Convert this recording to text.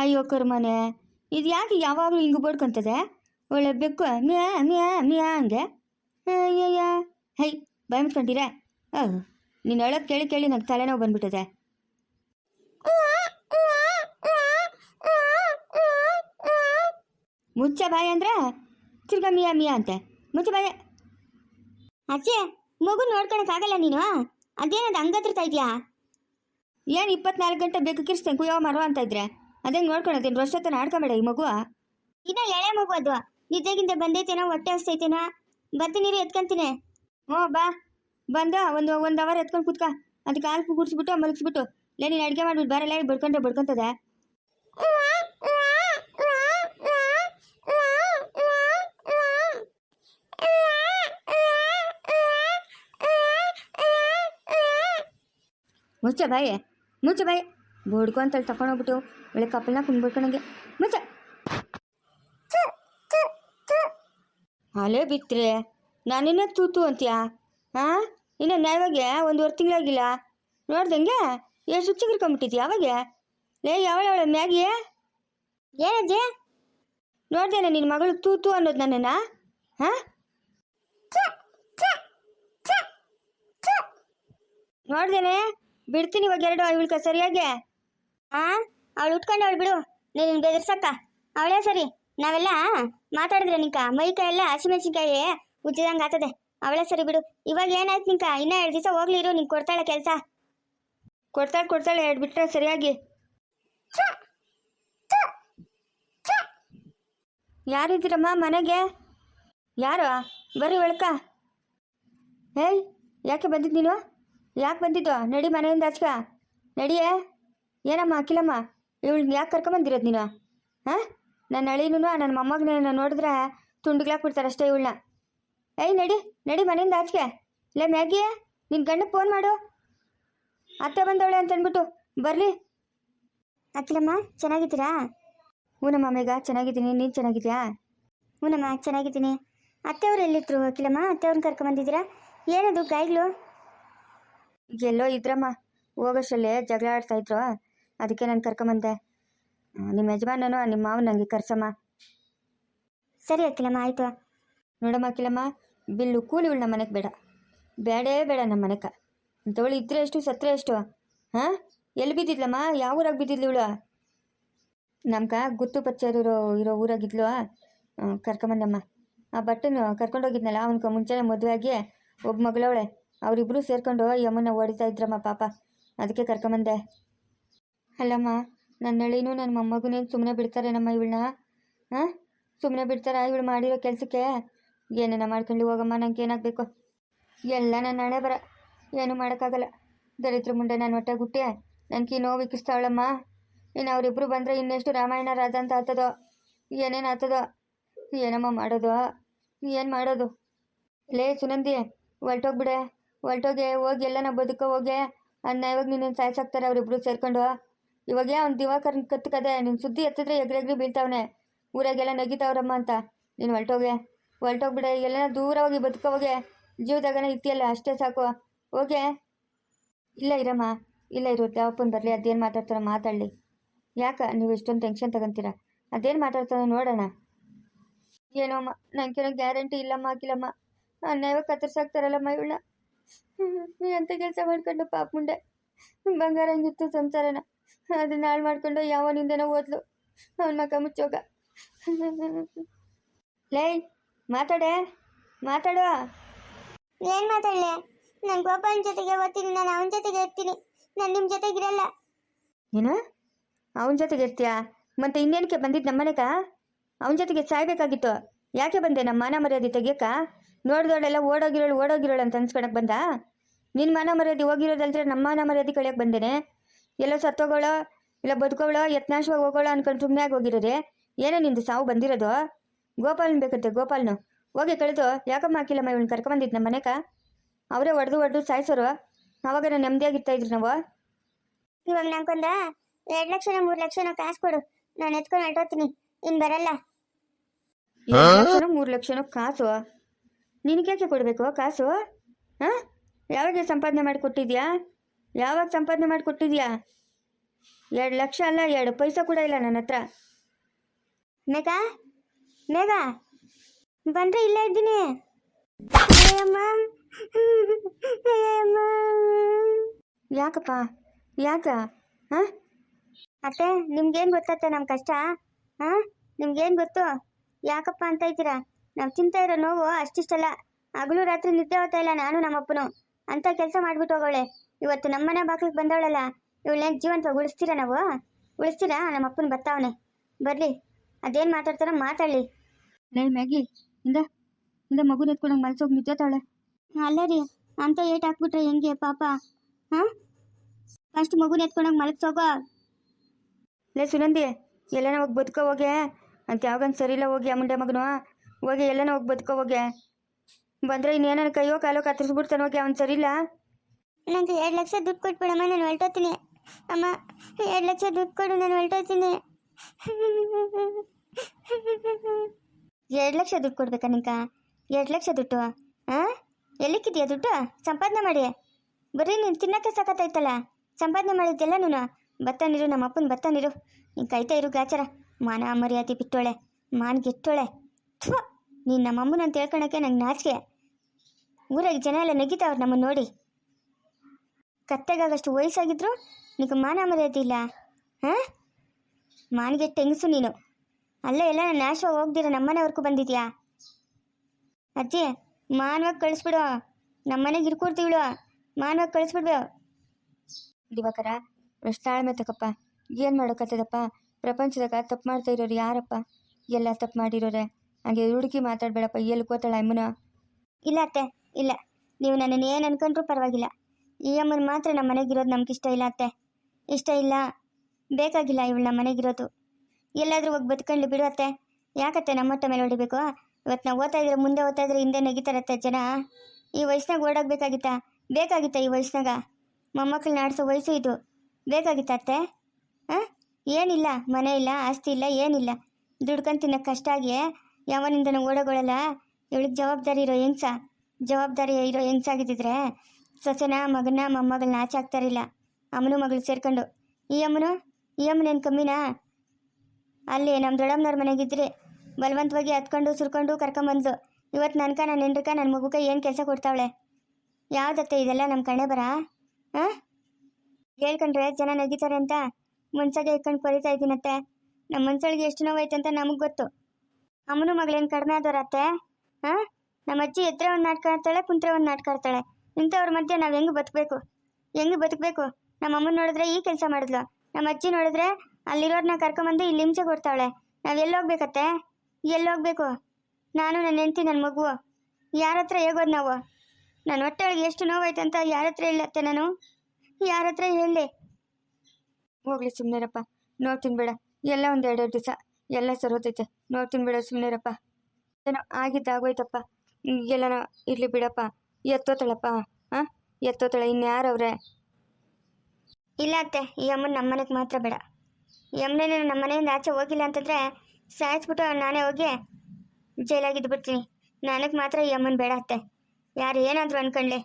ಅಯ್ಯೋ ಕರ್ಮನೆ ಇದು ಯಾಕೆ ಯಾವಾಗಲೂ ಹಿಂಗೆ ಬಡ್ಕೊಂತದೆ? ಒಳ್ಳೆ ಬೆಕ್ಕು, ಮ್ಯಾ ಮ್ಯಾ ಮ್ಯಾ ಹಂಗೆ ಅಯ್ಯಯ್ಯ. ಹೈ ಬಾಯ್ ಮುಚ್ಕೊಂಡಿರ ಓಹ್ ನೀನು ಹೇಳೋದು ಕೇಳಿ ಕೇಳಿ ನಂಗೆ ತಲೆನೋವು ಬಂದ್ಬಿಟ್ಟದೆ ಮುಚ್ಚ ಬಾಯಿ ಅಂದ್ರೆ? ತಿರ್ಗಾ ಮಿಯಾ ಮಿಯಾ ಅಂತೆ. ಮುಚ್ಚ ಬಾಯ. ಅಜ್ಜೆ, ಮಗು ನೋಡ್ಕೊಳಕ್ಕಾಗಲ್ಲ ನೀನು? ಅದೇನದು ಹಂಗತ್ತಿರ್ತಾ ಇದೆಯಾ ಏನು ಇಪ್ಪತ್ನಾಲ್ಕು ಗಂಟೆ ಬೇಕು ಕಿರ್ಸ್ತೇನೆ, ಕುಯ್ಯೋ ಮರೋ ಅಂತ ಇದ್ರೆ. ಅದೇ ನೋಡ್ಕೊಳತ್ತೇನೆ ವರ್ಷತ್ತನ ಆಡ್ಕೊಂಬೇಡ ಈ ಮಗುವ. ಇನ್ನ ಎಳೆ ಮಗು ಅದು. ನಿದ್ದೆಗಿಂದ ಬಂದೈತೇನೋ ಹೊಟ್ಟೆ ಹಸ್ತೈತೇನೋ ಬರ್ತೀನಿ ಎತ್ಕೊಂತೀನಿ. ಹ್ಞೂ ಬಾ. ಬಂದು ಒಂದು ಒಂದು ಅವರ್ ಎತ್ಕೊಂಡು ಕುತ್ಕ. ಅದಕ್ಕೆ ಹಾಲು ಕುಡಿಸ್ಬಿಟ್ಟು ಮಲಗಿಸ್ಬಿಟ್ಟು. ಲೇ ನೀನು ಅಡುಗೆ ಮಾಡ್ಬಿಟ್ಟು ಬರಲ್ಲ ಬಡ್ಕೊಂಡ್ರೆ ಬಡ್ಕೊಂತದೆ. ಮುಚ್ಚ ಬಾಯಿ ಮುಚ್ಚ ಬಾಯಿ. ಬಡ್ಕೊಂತಲ್ಲಿ ತಗೊಂಡೋಗ್ಬಿಟ್ಟು ಒಳ್ಳೆ ಕಪ್ಪಲ್ನ ಕುಂದ್ಬಿಡ್ಕೊಂಡಂಗೆ ಮುಚ್ಚ ಅಲೇ ಬಿತ್ತರೆ ನಾನಿನ್ನ ತೂತು ಅಂತೀಯಾ? ಹಾಂ ಇನ್ನು ನ್ಯಾಯವಾಗಿ ಒಂದುವರೆ ತಿಂಗಳಾಗಿಲ್ಲ. ನೋಡ್ದಂಗೆ ಎಷ್ಟು ಚಿಗುರ್ಕೊಂಬಿಟ್ಟಿದ್ಯಾ ಯಾವಾಗ ಲೇ, ಯಾವಳ ಅವಳ ಮ್ಯಾಗಿ? ಏನಜ್ಜೆ? ನೋಡ್ದೇನೆ ನಿನ್ನ ಮಗಳು ತೂತು ಅನ್ನೋದು ನನ್ನ ಹಾಂ ನೋಡ್ದೇನೆ, ಬಿಡ್ತೀನಿ ಇವಾಗ ಎರಡು ಇವಳ್ಕ ಸರಿಯಾಗಿ. ಆ? ಅವಳು ಉಟ್ಕೊಂಡು ಅವಳು ಬಿಡು ನೀನು ಬೆದರ್ಸಕ್ಕ. ಅವಳೇ ಸರಿ. ನಾವೆಲ್ಲ ಮಾತಾಡಿದ್ರೆ ನಿಂಕ ಮೈಕ ಎಲ್ಲ ಹಸಿಮೆಣಸಿನ್ಕಾಯಿ ಉಜ್ಜಿದಂಗೆ ಆತದೆ ಅವಳೇ ಸರಿ ಬಿಡು. ಇವಾಗ ಏನಾಯ್ತು ನಿಂಕ ಇನ್ನೂ ಎರಡು ದಿವಸ ಹೋಗ್ಲಿ ಇರು. ನಿಂಗೆ ಕೊಡ್ತಾಳೆ ಕೆಲಸ. ಕೊಡ್ತಾಳೆ ಕೊಡ್ತಾಳೆ. ಎರಡು ಬಿಟ್ಟರೆ ಸರಿಯಾಗಿ. ಯಾರಿದ್ದೀರಮ್ಮ ಮನೆಗೆ? ಯಾರು? ಬರ್ರಿ ಒಳಕ. ಏಯ್, ಯಾಕೆ ಬಂದಿದ್ದು ನೀನು? ಯಾಕೆ ಬಂದಿದ್ದು? ನಡಿ ಮನೆಯಿಂದ ಆಚಕ ನಡಿಯೇ. ಏನಮ್ಮ ಅಖಿಲಮ್ಮ? ಇವಳು ಯಾಕೆ ಕರ್ಕೊಂಬಂದಿರೋದು ನೀನು? ಹಾಂ? ನನ್ನ ಅಳಿನೂ ನನ್ನ ಮೊಮ್ಮಗನ ನೋಡಿದ್ರೆ ತುಂಡುಗ್ಲಾಕ್ಬಿಡ್ತಾರೆ ಅಷ್ಟೇ ಇವಳನ್ನ. ಏಯ್, ನಡಿ ನಡಿ ಮನೆಯಿಂದ ಆಚೆಗೆ. ಲೇ, ಮ್ಯಾಗಿಯೇ ನಿನ್ನ ಗಂಡಕ್ಕೆ ಫೋನ್ ಮಾಡು. ಅತ್ತೆ ಬಂದವಳೆ ಅಂತ ಅಂದ್ಬಿಟ್ಟು ಬರಲಿ. ಅಖಿಲಮ್ಮ, ಚೆನ್ನಾಗಿದ್ದೀರಾ? ಹೂನಮ್ಮ ಮೇಗ ಚೆನ್ನಾಗಿದ್ದೀನಿ. ನೀನು ಚೆನ್ನಾಗಿದ್ಯಾ ಹೂನಮ್ಮ, ಚೆನ್ನಾಗಿದ್ದೀನಿ. ಅತ್ತೆಯವ್ರು ಎಲ್ಲಿದ್ರು ಅಖಿಲಮ್ಮ? ಅತ್ತೆಯವ್ರನ್ನ ಕರ್ಕೊಂಬಂದಿದ್ದೀರಾ ಏನದು ಗಾಯ್ಗಳು ಎಲ್ಲೋ ಇದ್ರಮ್ಮ. ಹೋಗೋಷ್ಟಲ್ಲೇ ಜಗಳ ಆಡ್ತಾ ಇದ್ರು. ಅದಕ್ಕೆ ನಾನು ಕರ್ಕೊಂಬಂದೆ. ನಿಮ್ಮ ಯಜಮಾನನು, ನಿಮ್ಮ ಮಾವನ ನನಗೆ ಕರ್ಸಮ್ಮ. ಸರಿ ಅಖಿಲಮ್ಮ ಆಯಿತು. ನೋಡಮ್ಮ ಅಖಿಲಮ್ಮ ಬಿಲ್ಲು ಕೂಲಿ ಇವಳು ನಮ್ಮ ಮನೆಗೆ ಬೇಡ. ಬೇಡೇ ಬೇಡ ನಮ್ಮ ಮನೆಗೆ ಅಂಥವಳು ಇದ್ರೆ ಎಷ್ಟು ಸತ್ರ ಎಷ್ಟು ಹಾಂ? ಎಲ್ಲಿ ಬಿದ್ದಿದ್ಲಮ್ಮ? ಯಾವ ಊರಾಗ ಬಿದ್ದಿದ್ಲು ಇವಳು? ನಮ್ಗೆ ಗುತ್ತು ಪರಿಚಯ ಇರೋ ಊರಾಗಿದ್ಲು. ಕರ್ಕೊಂಬಂದಮ್ಮ. ಆ ಬಟ್ಟನು ಕರ್ಕೊಂಡೋಗಿದ್ನಲ್ಲ ಅವನ್ಕ ಮುಂಚೆನೇ ಮದುವೆ ಆಗಿ ಒಬ್ಬ ಮಗಳವಳೆ. ಅವರಿಬ್ಬರು ಸೇರ್ಕೊಂಡು ಯಮ್ಮನ್ನ ಹೊಡಿತಾ ಇದ್ರಮ್ಮ ಪಾಪ. ಅದಕ್ಕೆ ಕರ್ಕೊಂಬಂದೆ. ಅಲ್ಲಮ್ಮ ನನ್ನ ನಳಿನೂ ನನ್ನ ಮೊಮ್ಮಗನೇನು ಸುಮ್ಮನೆ ಬಿಡ್ತಾರೇನಮ್ಮ ಇವಳನ್ನ? ಹಾಂ? ಸುಮ್ಮನೆ ಬಿಡ್ತಾರ ಇವಳು ಮಾಡಿರೋ ಕೆಲಸಕ್ಕೆ? ಏನೇನ ಮಾಡ್ಕೊಂಡು ಹೋಗಮ್ಮ ನಂಗೆ ಏನಾಗಬೇಕು ಎಲ್ಲ ನನ್ನ ಹಣೆ ಬರ. ಏನು ಮಾಡೋಕ್ಕಾಗಲ್ಲ. ದರಿದ್ರ ಮುಂಡೆ ನಾನು ಹೊಟ್ಟೆ ಗುಟ್ಟೆ ನನಗೆ ನೋವು ವಿಕಿಸ್ತಾವಳಮ್ಮ ಇನ್ನು ಅವರಿಬ್ಬರು ಬಂದರೆ ಇನ್ನೆಷ್ಟು ರಾಮಾಯಣ ರಾಜ ಅಂತ ಆತದೋ? ಏನೇನು ಆತದೋ? ಏನಮ್ಮ ಮಾಡೋದು? ಏನು ಮಾಡೋದು? ಲೇ ಸುನಂದಿ ಹೊಲ್ಟೋಗ್ಬಿಡೆ ಹೊಲ್ಟೋಗೆ ಹೋಗಿ ಎಲ್ಲ ನಾವು ಬದುಕೋ ಹೋಗೆ. ಅನ್ನ ಇವಾಗ ನಿನ್ನೇನು ಸಾಯ್ಸಾಕ್ತಾರೆ ಅವರಿಬ್ಬರು ಸೇರ್ಕೊಂಡು. ಇವಾಗ ಅವ್ನು ದಿವಾಕರ್ನ ಕತ್ಕದೆ ನಿನ್ನ ಸುದ್ದಿ ಎತ್ತಿದ್ರೆ ಎಗ್ರೆಗ್ರಿ ಬೀಳ್ತಾವನೆ. ಊರಾಗೆಲ್ಲ ನಗಿತಾವ್ರಮ್ಮ ಅಂತ. ನೀನು ಹೊಲ್ಟೋಗೆ ಹೊಲ್ಟೋಗ್ಬಿಡೆ ಎಲ್ಲ ದೂರ ಹೋಗಿ ಬದುಕೋ ಹೋಗೆ. ಜೀವದಾಗನ ಇತ್ತಿಯಲ್ಲ ಅಷ್ಟೇ ಸಾಕು. ಓಕೆ ಇಲ್ಲ ಇರಮ್ಮ, ಇಲ್ಲ ಇರು, ದೇವಪ್ಪನ ಬರಲಿ, ಅದೇನು ಮಾತಾಡ್ತಾರೋ ಮಾತಾಡಲಿ. ಯಾಕೆ, ನೀವು ಇಷ್ಟೊಂದು ಟೆನ್ಷನ್ ತಗೊಂತೀರಾ? ಅದೇನು ಮಾತಾಡ್ತಾನೋ ನೋಡೋಣ. ಏನೋ ಅಮ್ಮ ನನಗೇನೋ ಗ್ಯಾರಂಟಿ ಇಲ್ಲಮ್ಮ ಹಾಕಿಲ್ಲಮ್ಮ ಅನ್ಯಾಯವಾಗಿ ಕತ್ತರಿಸಾಕ್ತಾರಲ್ಲಮ್ಮ ಇವಳನ್ನ. ಅಂತ ಕೆಲಸ ಮಾಡ್ಕೊಂಡು ಪಾಪ ಮುಂಡೆ ಬಂಗಾರ ಹಂಗಿತ್ತು ಸಂಸಾರನ. ಅದನ್ನ ಹಾಳು ಮಾಡ್ಕೊಂಡು ಯಾವನಿಂದನೋ ಓದ್ಲು. ಅವನ ಮಗ ಮುಚ್ಚೋಗ. ಲೇ ಮಾತಾಡೆ ಮಾತಾಡುವ. ಏನ್ ಮಾತಾಡ್ಲೆ? ನಾನು ಗೋಪಾಲನ್ ಜೊತೆಗೆ ಓದ್ತೀನಿ ನಾನು ಅವನ ಜೊತೆಗೆ ಇರ್ತೀನಿ. ನಾನು ನಿಮ್ಮ ಜೊತೆಗಿರಲ್ಲ. ಏನು? ಅವನ ಜೊತೆಗೆ ಇರ್ತೀಯಾ? ಮತ್ತೆ ಇನ್ನೇನಕ್ಕೆ ಬಂದಿದ್ದು ನಮ್ಮನೆಗ ಅವನ ಜೊತೆಗೆ ಸಾಯ್ಬೇಕಾಗಿತ್ತು ಯಾಕೆ ಬಂದೆ ನಮ್ಮ ಮಾನ ಮರ್ಯಾದೆ ತೆಗಿಯಕ್ಕ? ನೋಡ್ದೋಳೆಲ್ಲ ಓಡೋಗಿರೋಳು ಓಡೋಗಿರೋಳು ಅಂತ ಅನ್ಸ್ಕೊಳಕ್ ಬಂದ? ನಿನ್ನ ಮಾನ ಮರ್ಯಾದೆ ಹೋಗಿರೋದಲ್ದ್ರೆ ನಮ್ಮ ಮಾನ ಮರ್ಯಾದೆ ಕಳಿಯಕ್ಕೆ ಬಂದೇನೆ. ಎಲ್ಲೋ ಸತ್ತೋಗೋಳೋ ಇಲ್ಲ ಬದುಕೋಳೋ ಯತ್ನಾಶವಾಗಿ ಹೋಗೋಳೋ ಅನ್ಕೊಂಡು ಸುಮ್ಮನೆ ಆಗಿ ಹೋಗಿರೋದೆ? ಏನೋ ನಿಂದು ಸಾವು ಬಂದಿರೋದು? ಗೋಪಾಲನ್ ಬೇಕಂತೆ ಗೋಪಾಲ್ನು. ಹೋಗಿ ಕಳೆದು ಯಾಕಮ್ಮ ಹಾಕಿಲ್ಲಮ್ಮ ಇವನ್ ಕರ್ಕೊಂಬಂದಿದ್ದು ನಮ್ಮ ಮನೆಕ? ಅವರೇ ಹೊಡೆದು ಹೊಡೆದು ಸಾಯಿಸೋರು. ಅವಾಗ ನಾನು ನೆಮ್ಮದಿಯಾಗಿರ್ತಾ ಇದ್ರು ನಾವು. ಇವಾಗ ನಂಗೊಂದ ಎರಡು ಲಕ್ಷನ ಮೂರು ಲಕ್ಷನ ಕಾಸು ಕೊಡು. ನಾನು ಎತ್ಕೊಂಡು ಹೊರಟೋತೀನಿ ಇನ್ ಬರಲ್ಲ. ಎರಡು ಲಕ್ಷನೋ ಮೂರು ಲಕ್ಷನೋ ಕಾಸು? ನಿನಗ್ಯಾಕೆ ಕೊಡಬೇಕು ಕಾಸು? ಹಾಂ? ಯಾವಾಗ ಸಂಪಾದನೆ ಮಾಡಿ ಕೊಟ್ಟಿದ್ಯಾ? ಯಾವಾಗ ಸಂಪಾದನೆ ಮಾಡಿ ಕೊಟ್ಟಿದ್ಯಾ ಎರಡು ಲಕ್ಷ ಅಲ್ಲ ಎರಡು ಪೈಸಾ ಕೂಡ ಇಲ್ಲ ನನ್ನ ಹತ್ರ. ಮೇಘ ಮೇಘ ಬಂದ್ರೆ ಇಲ್ಲೇ ಇದ್ದೀನಿ. ಅಯ್ಯಮ್ಮ ಅಯ್ಯಮ್ಮ ಯಾಕಪ್ಪ? ಯಾಕ? ಹಾಂ? ಅತ್ತೆ ನಿಮ್ಗೇನು ಗೊತ್ತತ್ತೆ ನಮ್ಮ ಕಷ್ಟ? ಹಾಂ? ನಿಮ್ಗೇನು ಗೊತ್ತು? ಯಾಕಪ್ಪ ಅಂತ ಇದ್ದೀರಾ? ನಾವು ತಿಂತಾ ಇರೋ ನೋವು ಅಷ್ಟಿಷ್ಟಲ್ಲ. ಹಗಲು ರಾತ್ರಿ ನಿದ್ದೆ ಹೋಗ್ತಾ ಇಲ್ಲ ನಾನು ನಮ್ಮಪ್ಪನು. ಅಂತ ಕೆಲಸ ಮಾಡ್ಬಿಟ್ಟು ಹೋಗೋಳೆ ಇವತ್ತು ನಮ್ಮನೆ ಬಾಗಿಲಿಗೆ ಬಂದವಳಲ್ಲ ಇವಳನ್ನ ಜೀವಂತ ಉಳಿಸ್ತೀರಾ ನಾವು? ಉಳಿಸ್ತೀರಾ? ನಮ್ಮ ಅಪ್ಪನ ಬರ್ತಾವನೆ ಬರ್ಲಿ ಅದೇನು ಮಾತಾಡ್ತಾರ ಮಾತಾಡಲಿ. ಲೇ ಮ್ಯಾಗಿ ಇಂದ ಇಂದ ಮಗು ಎತ್ಕೊಂಡಂಗೆ ಮಲ್ಸೋಗಿ ನಿಂತೇತಾಳೆ ಅಲ್ಲ ರೀ ಅಂತ ಏಟ್ ಹಾಕ್ಬಿಟ್ರೆ ಹೆಂಗೆ ಪಾಪ? ಹಾಂ? ಫಸ್ಟ್ ಮಗುನ ಎತ್ಕೊಂಡಂಗೆ ಮಲಗ್ಸೋಗೋ. ಲೇ ಸುನಂದಿ ಎಲ್ಲನ ಹೋಗಿ ಬದುಕೋ ಹೋಗೆ. ಅಂತ ಯಾವಾಗನು ಸರಿ ಇಲ್ಲ ಹೋಗಿ ಆ ಮುಂಡೆ ಮಗನು. ಹೋಗಿ ಎಲ್ಲನ ಹೋಗಿ ಬದುಕೋ ಹೋಗೆ. ಬಂದರೆ ಇನ್ನೇನ ಕೈಯೋ ಕಾಲೋ ಕತ್ತರಿಸ್ಬಿಡ್ತಾನೆ ಹೋಗಿ ಅವ್ನು ಸರಿಲ್ಲ. ನಂಗೆ ಎರಡು ಲಕ್ಷ ದುಡ್ಡು ಕೊಟ್ಬಿಡಮ್ಮ, ನಾನು ಹೊರಟೋತೀನಿ ಅಮ್ಮ, ಎರಡು ಲಕ್ಷ ದುಡ್ಡು ಕೊಡು, ನಾನು ಹೊರಟೋತೀನಿ ಎರಡು ಲಕ್ಷ ದುಡ್ಡು ಕೊಡ್ಬೇಕಾ ನಿಂಕ? ಎರಡು ಲಕ್ಷ ದುಡ್ಡು ಹಾಂ ಎಲ್ಲಿಕ್ಕಿದೆಯಾ ದುಡ್ಡು? ಸಂಪಾದನೆ ಮಾಡಿ. ಬರೀ ನೀನು ತಿನ್ನಕ್ಕೆ ಸಾಕತ್ತೈತಲ್ಲ ಸಂಪಾದನೆ ಮಾಡಿದ್ದೆಲ್ಲ ನೀನು? ಬತ್ತಾನಿರು ನಮ್ಮ ಅಪ್ಪನ ಬತ್ತಾನಿರು ನೀನು ಕೈತಾ ಇರು ಗಾಚಾರ. ಮಾನ ಮರ್ಯಾದೆ ಬಿಟ್ಟೋಳೆ ಮಾನ್ ಗೆಟ್ಟೋಳೆ ನೀನು ನಮ್ಮ ಅಮ್ಮನ ಅಂತ ಹೇಳ್ಕೊಳಕ್ಕೆ ನಂಗೆ ನಾಚಿಕೆ. ಊರಾಗ ಜನ ಎಲ್ಲ ನೆಗಿತಾವ್ರು ನಮ್ಮನ್ನು ನೋಡಿ. ಕತ್ತೆಗಾಗಷ್ಟು ವಯಸ್ಸಾಗಿದ್ರು ನಿನಗೆ ಮಾನ ಮರ್ಯಾದಿಲ್ಲ ಹಾಂ? ಮಾನಿಗೆ ತೆಂಗಸು ನೀನು. ಅಲ್ಲೇ ಎಲ್ಲ ನಾಶ ಹೋಗ್ದಿರ ನಮ್ಮನೆವರೆಗೂ ಬಂದಿದ್ಯಾ? ಅಜ್ಜಿ ಮಾನವಾಗಿ ಕಳಿಸ್ಬಿಡು. ನಮ್ಮನೆಗೆ ಇರ್ಕೊಡ್ತೀವಿಳು ಮಾನವಾಗಿ ಕಳಿಸ್ಬಿಡ್ಬೇ. ದಿವಾಕರ ತಾಳ್ಮೆ ತಕಪ್ಪ ಏನು ಮಾಡೋಕತ್ತದಪ್ಪ? ಪ್ರಪಂಚದಾಗ ತಪ್ಪು ಮಾಡ್ತಾ ಇರೋರು ಯಾರಪ್ಪ? ಎಲ್ಲ ತಪ್ಪು ಮಾಡಿರೋರೆ. ಹಾಗೆ ಹುಡುಕಿ ಮಾತಾಡ್ಬೇಡಪ್ಪ ಎಲ್ಲಿ ಕೂತಾಳ ಅಮ್ಮನ ಇಲ್ಲ ಅತ್ತೆ ಇಲ್ಲ. ನೀವು ನನ್ನನ್ನು ಏನು ಅನ್ಕೊಂಡ್ರೂ ಪರವಾಗಿಲ್ಲ. ಈ ಅಮ್ಮನ ಮಾತ್ರ ನಮ್ಮ ಮನೆಗಿರೋದು ನಮ್ಗೆ ಇಷ್ಟ ಇಲ್ಲ ಅತ್ತೆ. ಇಷ್ಟ ಇಲ್ಲ. ಬೇಕಾಗಿಲ್ಲ ಇವಳು ನಮ್ಮ ಮನೆಗಿರೋದು. ಎಲ್ಲಾದರೂ ಹೋಗಿ ಬದ್ಕೊಂಡು ಬಿಡು ಅತ್ತೆ. ಯಾಕತ್ತೆ ನಮ್ಮ ಹೊಟ್ಟೆ ಮೇಲೆ ಹೊಡಿಬೇಕು? ಇವತ್ತು ನಾವು ಓದ್ತಾ ಇದ್ರೆ ಮುಂದೆ ಓದ್ತಾ ಇದ್ರೆ ಹಿಂದೆ ನೆಗಿತಾರತ್ತೆ ಜನ. ಈ ವಯಸ್ಸಿನಾಗ ಓಡಾಗಬೇಕಾಗಿತ್ತಾ? ಬೇಕಾಗಿತ್ತ ಈ ವಯಸ್ಸಿನಾಗ? ಮೊಮ್ಮಕ್ಕಳನ್ನ ಆಡಿಸೋ ವಯಸ್ಸು ಇದು. ಬೇಕಾಗಿತ್ತ ಅತ್ತೆ? ಹಾಂ? ಏನಿಲ್ಲ, ಮನೆ ಇಲ್ಲ, ಆಸ್ತಿ ಇಲ್ಲ, ಏನಿಲ್ಲ. ದುಡ್ಕೊಂಡು ತಿನ್ನೋಕೆ ಕಷ್ಟ ಆಗಿ ಯಾವನಿಂದನೂ ಓಡೋಗೊಳ್ಳಲ್ಲ ಇವಳಿಗೆ ಜವಾಬ್ದಾರಿ ಇರೋ ಹೆಂಗ್ಸ? ಜವಾಬ್ದಾರಿ ಇರೋ ಹೆಂಗ್ಸಾಗಿದ್ದಿದ್ರೆ ಸೊಸೆನ ಮಗನ ಮೊಮ್ಮಗಳನ್ನ ಆಚೆ ಹಾಕ್ತಾರಿಲ್ಲ ಅಮ್ಮನು ಮಗಳು ಸೇರ್ಕೊಂಡು, ಈ ಅಮ್ಮನು? ಈ ಅಮ್ಮನೇನು ಕಮ್ಮಿನಾ? ಅಲ್ಲಿ ನಮ್ಮ ದೊಡ್ಡಮ್ಮನವ್ರ ಮನೆಗಿದ್ರೆ. ಬಲವಂತವಾಗಿ ಹತ್ಕೊಂಡು, ಸುರ್ಕೊಂಡು ಕರ್ಕೊಂಬಂದ್ಲು. ಇವತ್ತು ನನ್ಕ ನನ್ನ ಹೆಂಡ್ರಕ ನನ್ನ ಮಗುಕ ಏನು ಕೆಲಸ ಕೊಡ್ತಾವಳೆ? ಯಾವ್ದತ್ತೆ ಇದೆಲ್ಲ ನಮ್ಮ ಕಣೆ ಬರ? ಹಾಂ ಹೇಳ್ಕೊಂಡ್ರೆ ಜನ ನಗಿತಾರೆ ಅಂತ. ಮುನ್ಸಾಗೆ ಇಟ್ಕೊಂಡು ಕೊರಿತಾ ಇದ್ದೀನತ್ತೆ. ನಮ್ಮ ಮನ್ಸೊಳಗೆ ಎಷ್ಟು ನೋವಾಯ್ತು ಅಂತ ನಮಗೆ ಗೊತ್ತು. ಅಮ್ಮನ ಮಗಳೇನು ಕಡಿಮೆ ಆದವರತ್ತೆ? ಹಾಂ ನಮ್ಮ ಅಜ್ಜಿ ಎದ್ರೆ ಒಂದು ನಾಟಕ ಆಡ್ತಾಳೆ, ಕುಂತ್ರೆ ಒಂದು ನಾಟಕ ಆಡ್ತಾಳೆ. ಇಂಥವ್ರ ಮಧ್ಯೆ ನಾವು ಹೆಂಗೆ ಬದುಕಬೇಕು ಹೆಂಗೆ ಬದುಕಬೇಕು ನಮ್ಮ ಅಮ್ಮನ ನೋಡಿದ್ರೆ ಈ ಕೆಲಸ ಮಾಡಿದ್ಲು. ನಮ್ಮ ಅಜ್ಜಿ ನೋಡಿದ್ರೆ ಅಲ್ಲಿರೋರ್ನ ಕರ್ಕೊಂಬಂದು ಇಲ್ಲಿ ಹಿಂಸೆ ಕೊಡ್ತಾವಳೆ ನಾವು ಎಲ್ಲೋಗ್ಬೇಕತ್ತೆ ಎಲ್ಲಿ ಹೋಗ್ಬೇಕು? ನಾನು ನನ್ನ ಹೆಂಡತಿ ನನ್ನ ಮಗು. ಯಾರ ಹತ್ರ ಹೇಗೋದು ನಾವು? ನನ್ನ ಹೊಟ್ಟೆ ಒಳಗೆ ಎಷ್ಟು ನೋವಾಯ್ತು ಅಂತ ಯಾರ ಹತ್ರ ಹೇಳತ್ತೆ ನಾನು? ಯಾರ ಹತ್ರ ಹೇಳಿ? ಹೋಗ್ಲಿ ಸುಮ್ಮನೆರಪ್ಪ ನೋಡ್ತೀನಿ ಬೇಡ ಎಲ್ಲ ಒಂದು ಎರಡೆರಡು ದಿವಸ. ಎಲ್ಲ ಸರೋತೈತೆ. ನೋಡ್ತೀನಿ ಬೇಡ ಸುಮ್ಮನೆರಪ್ಪ ಏನೋ ಆಗಿದ್ದಾಗೋಯ್ತಪ್ಪ ಎಲ್ಲನೋ ಇರ್ಲಿ ಬಿಡಪ್ಪ. ಎತ್ತೋತಾಳಪ್ಪ. ಹಾಂ ಎತ್ತೋತಾಳೆ ಇನ್ಯಾರವ್ರೆ ಇಲ್ಲ ಅತ್ತೆ, ಈ ಅಮ್ಮನ ನಮ್ಮನೆಗೆ ಮಾತ್ರ ಬೇಡ. ಈ ಅಮ್ಮನೇ ನಮ್ಮ ಮನೆಯಿಂದ ಆಚೆ ಹೋಗಿಲ್ಲ ಅಂತಂದ್ರೆ ಸಾಯಿಸ್ಬಿಟ್ಟು ನಾನೇ ಹೋಗಿ ಜೈಲಾಗಿದ್ದು ಬಿಡ್ತೀನಿ ನನಗೆ ಮಾತ್ರ ಈ ಅಮ್ಮನ ಬೇಡ ಅತ್ತೆ. ಯಾರು ಏನಾದರೂ ಅನ್ಕೊಳ್ಳಿ